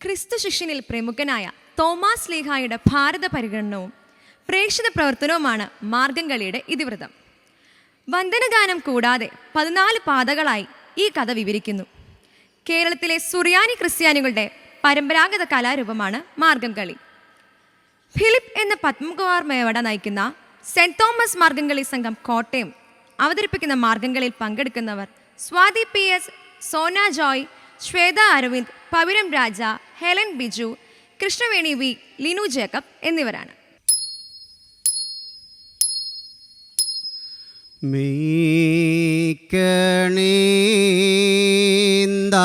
ക്രിസ്തു ശിഷ്യനിൽ പ്രമുഖനായ തോമാസ് ലീഹായുടെ ഭാരത പരിഗണനവും പ്രേക്ഷിത പ്രവർത്തനവുമാണ് മാർഗംകളിയുടെ ഇതിവൃതം വന്ദനഗാനം കൂടാതെ പതിനാല് പാതകളായി ഈ കഥ വിവരിക്കുന്നു. കേരളത്തിലെ സുറിയാനി ക്രിസ്ത്യാനികളുടെ പരമ്പരാഗത കലാരൂപമാണ് മാർഗംകളി ഫിലിപ്പ് എന്ന പത്മകുമാർ മേവട നയിക്കുന്ന സെന്റ് തോമസ് മാർഗംകളി സംഘം കോട്ടയം അവതരിപ്പിക്കുന്ന മാർഗംകളിയിൽ പങ്കെടുക്കുന്നവർ Swathi P S Sona Joy Shweta Aravind പവിരം Raja Helen Biju Krishnaveni V Linu Jacob എന്നിവരാണ്. മീക്കണീന്ത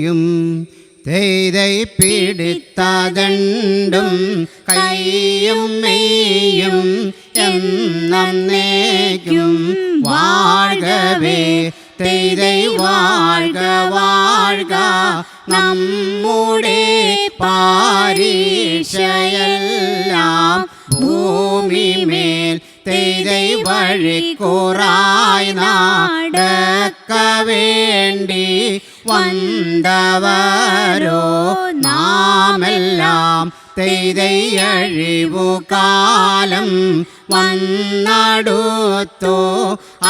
മേനിയും തെയ്തൈ പിടിത്തതണ്ടും കൈയും മെയ്യും എന്നേക്കും വാഴവേ തെയ്തൈ വാഴ്ക വാഴ്ക നമ്മുടെ പാരീഷയെല്ലാം ഭൂമിമേൽ തെയ്തൈ വഴിക്കുറായി നാടക്ക വേണ്ടി വന്നവാരോ നാമെല്ലാം തെയ്തയഴിവു കാലം വന്നടുത്തോ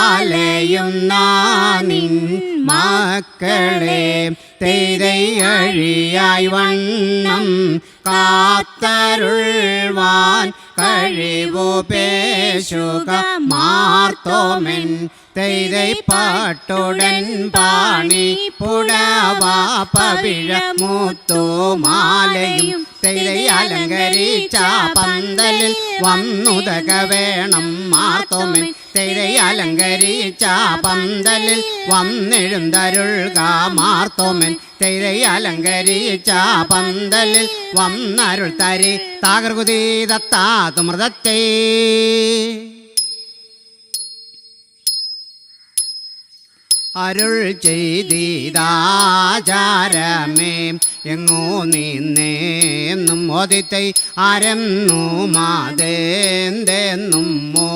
അലയും നാനിൻ മക്കളെ തെയ്തയഴിയായി വണ്ണം കാത്തരുൾവാൻ കഴിവു പേശുക മാർത്തോമൻ. തെയ്തൈ പാട്ടുടൻ പാണി പുടവാ പവിഴ മൂത്തു മാലയും. തെയ്തൈ അലങ്കരിച്ച പന്തലിൽ വന്നുതക വേണം മാർത്തോമൻ. തെയ്തൈ അലങ്കരിച്ച പന്തലിൽ കാമാർത്തോമൻ. മാർത്തോമൻ തെയ്തൈ അലങ്കരിച്ച പന്തലിൽ വന്നരുൾ തരി താകർകുതി ദത്താതു മൃതത്തെ അരുൾ ചെയ്തീതാചാരമേ എങ്ങോ നിന്നേന്നും ഒതിത്തൈ ആരെന്നു മാതേന്തെന്നും മോ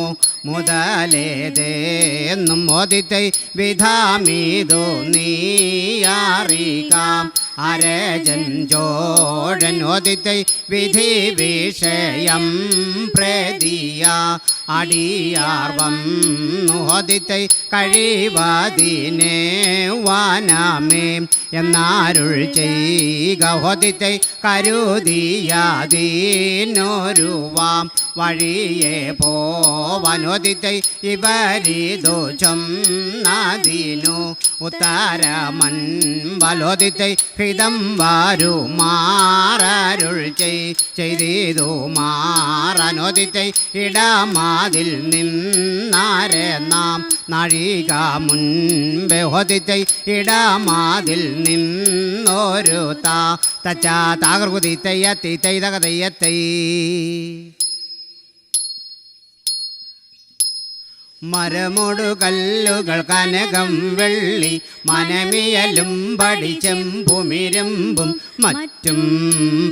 മുതലേതേന്നും മോദിത്തെ വിധാമീതോ നീയാറികാം അരജൻ ജോഴൻ ഓദിത്തൈ വിധി വിഷയം പ്രതിയ. അടിയാർവം ഓദിത്തൈ കഴിവതിനെ വാനാമേ. എന്നാരുൾ ചെയ്യുക ഓദിത്തെ കരുതിയാതീനൊരുവാം. വഴിയെ ഇവരി ഇവരിതു ചൊന്നതിനു ഉത്തരമൻ വലോദിത്തൈ ഹിതം വാരുമാറരുൾ മാറരുൾ ചെയ്തിതു മാറനോദിത്തൈ ഇടമാതിൽ നിന്നാരെ നാം നാഴിക മുൻപേ ഹോദിത്തൈ ഇടമാതിൽ നിന്നൊരു താ തച്ചാ താകൃതി തെയ്യത്തി തെയ്യത്തൈ. മരമൊടു കല്ലുകൾ കനകം വെള്ളി മനമിയലും പടിച്ചെമ്പുമിരമ്പും മറ്റും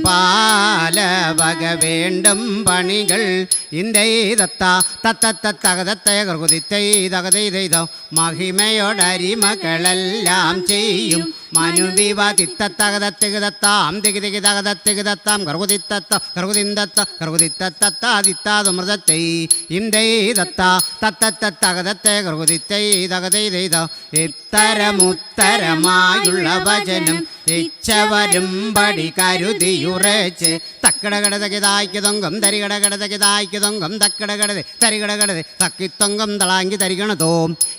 പാലവക വേണ്ടും പണികൾ. ഇന്ത്യത്ത തത്തത്തകതത്തയ കൃതിത്തൈതകതൈതൈതോ മഹിമയോടരിമകളെല്ലാം ചെയ്യും. മനുവിവ തിത്തത്തകതത്തികതത്താം തികിതികിതകതത്തികിതത്താം കറുകുതിത്തത്ത കറുകുതിന്തത്ത കറുകുതിത്തത്താദിത്താതുമൃതത്തൈ ഇന്ദൈതത്ത തത്തത്തകതത്തെ കറുകുതിത്തൈ തകതൈതൈത ഇത്തരമുത്തരമായുള്ള വചനം ഇച്ഛവരും പടി കരുതിയുറച്ച്. തക്കടകടതകിതായ്ക്കുതൊങ്കം തരികടകടതകിതായ്ക്കുതൊങ്കം തക്കടകടതെ തരികടകടത് തക്കിത്തൊങ്കം തളാങ്കി തരികണതോ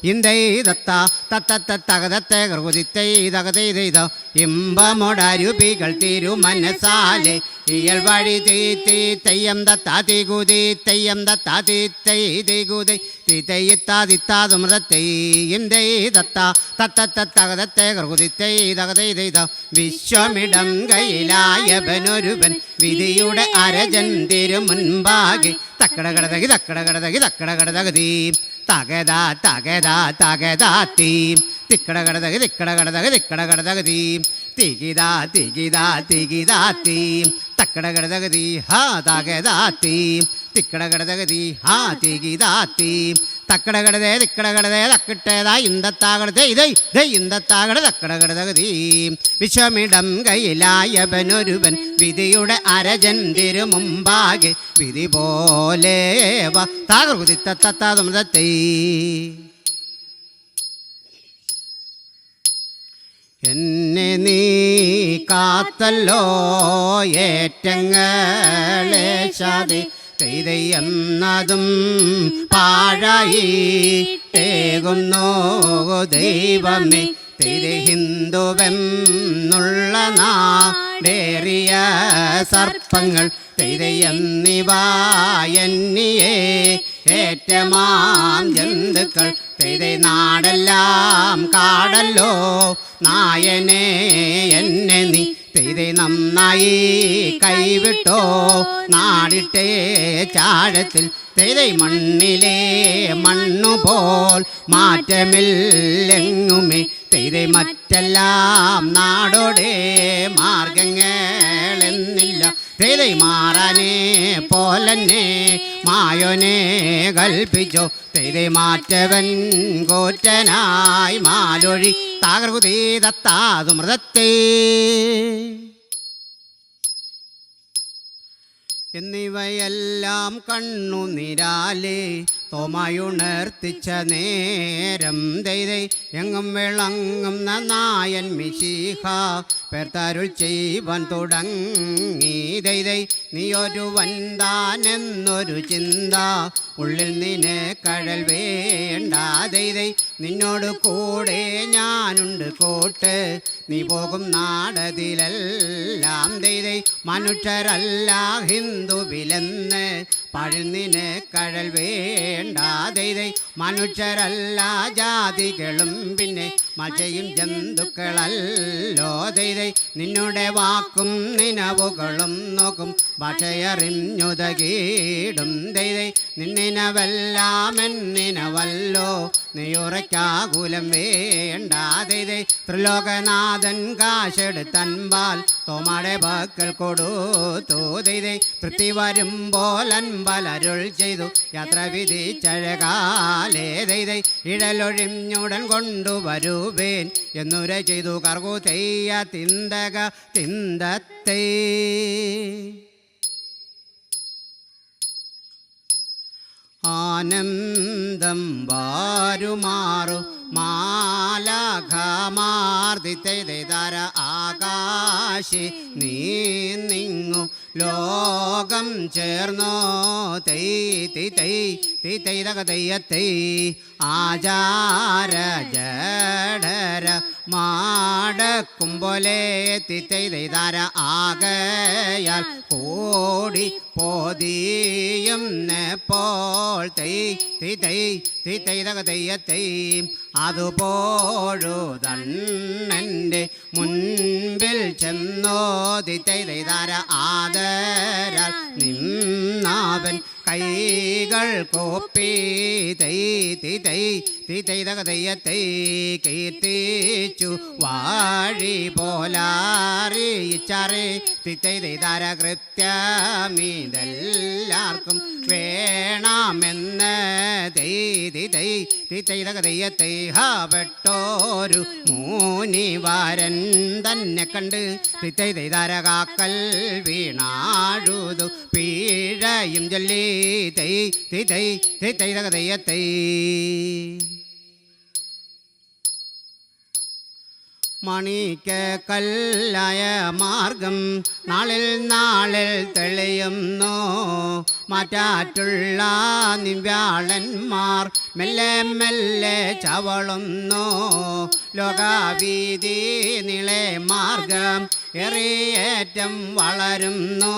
ഇന്ദൈ ദത്ത തത്തത്തകതത്തെ കൃതിത്തൈ തകതൈതൈത. ഇമ്പമൊടരുപികൾ തിരുമനസാലെ. ഇയൽ വഴി തീ തീ തെയ്യം തത്താ തീ കുതി തെയ്യം തത്താ തീ തൈ തീ തെയ്യത്താതിത്താതു മൃതത്തൈ ഇന്ദൈ ദത്ത? തത്തത്തകതത്തെ കൃതിത്തൈ തകതൈതൈത വിശ്വമിടം കയ്യിലായവനൊരുവൻ വിധിയുടെ അരജൻ തിരുമുൻപാകി. തക്കട കടതകി തക്കട കടതകി തക്കട കടതകതി. തകതാ തകതാ തകതാത്തി തിക്കട കടതകി തിക്കട കടതകി തിക്കട കടതകതി. തികിതാ തികിതാ തികിതാത്തി തക്കട കടതകതി ഹാ തകതാത്തി കടതകതി ഹാ തികിതാത്തി. തക്കട കടതേ തിക്കട കടതേ തക്കിട്ടേതാ ഇന്ദത്താകടതേ ഇതേ ഇതേ ഇന്ദത്താകട തക്കട കടതകതി വിശ്വമിടം കയ്യിലായവനൊരുവൻ വിധിയുടെ അരജൻ തിരുമുമ്പാകെ വിധി പോലെ താകൃതിത്തത്തത്താതുമതത്തേ എന്നെ നീ കാത്തല്ലോ ഏറ്റങ്ങളെ ചതി. ചെയ്തെന്നതും തേകുന്നോ ദൈവമേ തിരി ഹിന്ദുവെന്നുള്ള നാടേറിയ സർപ്പങ്ങൾ തെയ്തെന്നിവ ഏറ്റമാം ജന്തുക്കൾ തിരി നാടെല്ലാം കാടല്ലോ നായനേ എന്നെ നീ തെയ്തെ നന്നായി കൈവിട്ടോ നാടിട്ടേ ചാഴത്തിൽ. തെയ്തെ മണ്ണിലെ മണ്ണുപോൽ മാറ്റമില്ലെങ്ങുമേ. തെയ്തെ മറ്റെല്ലാം നാടോടെ മാർഗങ്ങളെന്നില്ല. തെയ്തെ മാറാനേ പോലന്നെ മായോനെ കൽപ്പിച്ചോ. തെരെ മാറ്റവൻ കോറ്റനായി മാലൊഴി താകൃതി തത്താതു മൃതത്തേ. എന്നിവയെല്ലാം കണ്ണു നിരാലേ തോമായുണർത്തിച്ച നേരം ദൈതൈ എങ്ങും വിളങ്ങും നായൻ മിശീഹ പേർത്തരുൾ ചെയ്വൻ തുടങ്ങി ദൈതൈ. നീയൊരു വന്താനെന്നൊരു ചിന്ത ഉള്ളിൽ നിന്നെ കഴൽ വേണ്ട ദൈതൈ. നിന്നോട് കൂടെ ഞാനുണ്ട് കോട്ട് നീ പോകും നാടതിലെല്ലാം ദൈതൈ മനുഷ്യരല്ല ഹിന്ദുവിലെന്ന് പഴുന്നിന് കഴൽ വേണ്ട ദൈതൈ. മനുഷ്യരല്ല ജാതികളും പിന്നെ മജയും ജന്തുക്കളല്ലോ ദൈതൈ. നിന്നുടെ വാക്കും നിനവുകളും നോക്കും ഭാഷയറിഞ്ഞുതകീടും ദൈതൈ. നിന്നിനവെല്ലാം എന്നിനവല്ലോ നീ ഉറയ്ക്കാകുലം വേണ്ട ദൈതൈ. ത്രിലോകനാഥൻ കാശെടുത്തൻപാൽ തോമാടെ പക്കൽ കൊടുത്തു ദൈതൈ തൃപ്തി വരും പോലൻപലരുൾ ചെയ്തു. യാത്ര വിധിച്ചഴകാലേ ദൈതൈ ഇഴലൊഴിഞ്ഞുടൻ കൊണ്ടുവരുവേൻ എന്നുര ചെയ്തു. കർഗു തെയ്യ തിന്തക തിന്തത്തേ. ആനന്ദം വാരുമാറു മാലാഘമാർദിത്തര ആകാശി നീന്നിങ്ങു നിങ്ങു ലോകം ചേർന്നോ? തൈ തൈ തൈ തൈ തൈ തക തയ്യത്തൈ ആചാര ജഡര മാടക്കുമ്പോലെ തിത്തൈ തൈതാര ആകയാൽ കൂടി പോതിയും പോൾ തൈ തൈ തൈ തൈ തൈ തക തയ്യത്തൈ അതുപോഴു തണ്ണെന്റെ മുൻപിൽ ചെന്നോതി തൈതാര ആദരാൽ നിന്നാവൻ കൈകൾ കോപ്പി തൈ തി തൈ കീർത്തിച്ചു വാഴി പോലാറിയിച്ചറി തി തൈതാര കൃത്യമിതെല്ലാവർക്കും വേണമെന്ന് തൈ തി തൈ തി തൈ തക തയ്യത്തൈ ഹാ പെട്ടോരു മൂനിവാരൻ തന്നെ കണ്ട് തിത്തൈ തൈതാര കാക്കൽ വീണാഴുതു പീഴയും ചൊല്ലി തൈ തി തൈ മണിക്ക് കല്ലായ മാർഗം നാളിൽ നാളിൽ തെളിയുന്നു. മാറ്റാറ്റുള്ള നിവ്യാളന്മാർ മെല്ലെ മെല്ലെ ചവളുന്നു. ലോകാവീതി നിളെ മാർഗം എറിയേറ്റം വളരുന്നു.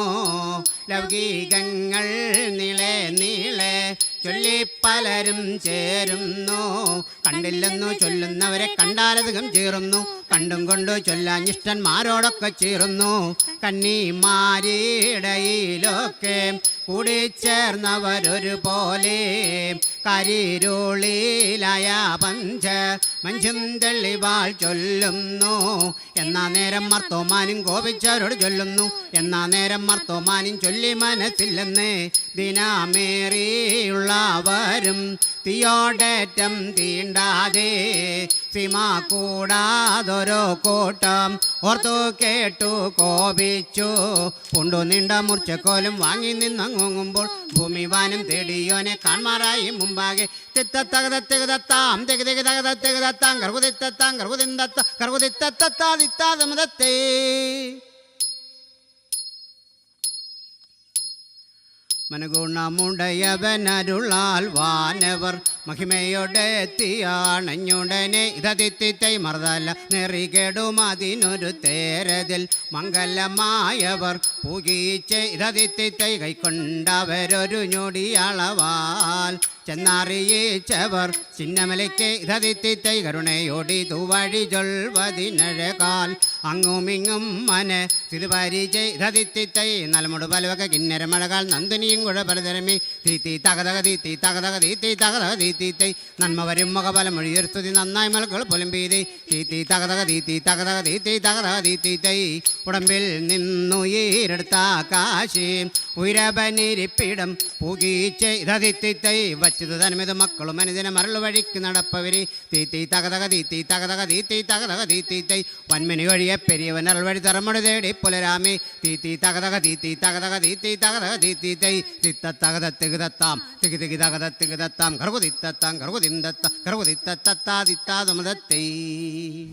ലൗകികങ്ങൾ നിളെ നീളെ ചൊല്ലി പലരും ചേരുന്നു. കണ്ടില്ലെന്നു ചൊല്ലുന്നവരെ കണ്ടാലധികം ചേരുന്നു കണ്ടും കൊണ്ടു ചൊല്ലാഞ്ഞിഷ്ടന്മാരോടൊക്കെ ചേരുന്നു കന്നിമാരിടയിലൊക്കെ പോലെ കരിരുളിലായ പഞ്ച മഞ്ചും ചൊല്ലുന്നു. എന്നാ നേരം മർത്തോമാനും കോപിച്ചവരോട് ചൊല്ലുന്നു. എന്നാ നേരം മർത്തോമാനും ചൊല്ലി മനസ്സില്ലെന്ന് ദിനമേറിയുള്ളവരും തീയോടേറ്റം തീണ്ടാതെ സിമ കൂടാതൊരു കൂട്ടം ഓർത്തു കേട്ടു കോപിച്ചു. കൊണ്ടു നീണ്ട മുറിച്ചക്കോലും വാങ്ങി നിന്നങ്ങുങ്ങുമ്പോൾ ഭൂമിവാനും തേടിയോനെ കാൺമാറായി മുമ്പാകെ. തിത്തത്തകതത്തകതത്താം തെഗതെഗ கர்வதித்தத்தாங் கர்வதித்தத்தாங் கர்வதிந்தத்த கர்வதித்தத்தாதித்தாதமதத்தை மனகுணமுடையவனருளால் வானவர் മഹിമയോടെത്തിയാണഞ്ഞുടനെ ഇതതിത്തിത്തൈ മറുതല്ല നെറികേടും അതിനൊരു തേരതിൽ മംഗലമായവർ പൂകീച്ച് ഇതതിത്തിത്തൈ കൈക്കൊണ്ടവരൊരു ഞൊടിയളവാൽ ചെന്നറിയിച്ചവർ ചിന്നമലയ്ക്ക് ഇതതിത്തിത്തൈ കരുണയോടി തുവഴി ചൊൽവതിനഴകാൽ അങ്ങുമിങ്ങും മന തിരുപരിചെ ഇതതിത്തിത്തൈ നലമുട് പലവക കിന്നരമഴകാൽ നന്ദിനിയും കുഴ പലതരമേ. തീത്തി തകതക തീത്തി തകതക തീത്തി തകതക തീത്തി തൈ നന്മ വരും മുഖബലം മൊഴിയെടുത്തുതി നന്നായി മലകൾ പുലമ്പീതി തീത്തി തകതക തീത്തി തകതക തീത്തി തകതക തീത്തീത്തൈ ഉടമ്പിൽ നിന്നു ഈരെടുത്ത കാശി ഉയരപനിരിപ്പിടം പുകീച്ച് ഇതതിത്തിത്തൈ വച്ചത് തനമിത് മക്കളും അനുദിന മരൾ വഴിക്ക് നടപ്പവര് തീത്തി തകതക തീത്തി തകതക തീത്തി തകതക തീത്തീത്തൈ വന്മനി വഴിയെ പെരിയവൻ അരൾ വഴി തറമട് തേടി പുലരാമി തീത്തി തകതക തീത്തി തകതക തീത്തി തകതക തീത്തീത്തൈ തിത്ത തകത തികതത്താം തികി തികി തകത തികതത്താം தத்தாங் கருவுதிந்தத்த கருவுதித்த தத்தாதித்தாதமதத்தை.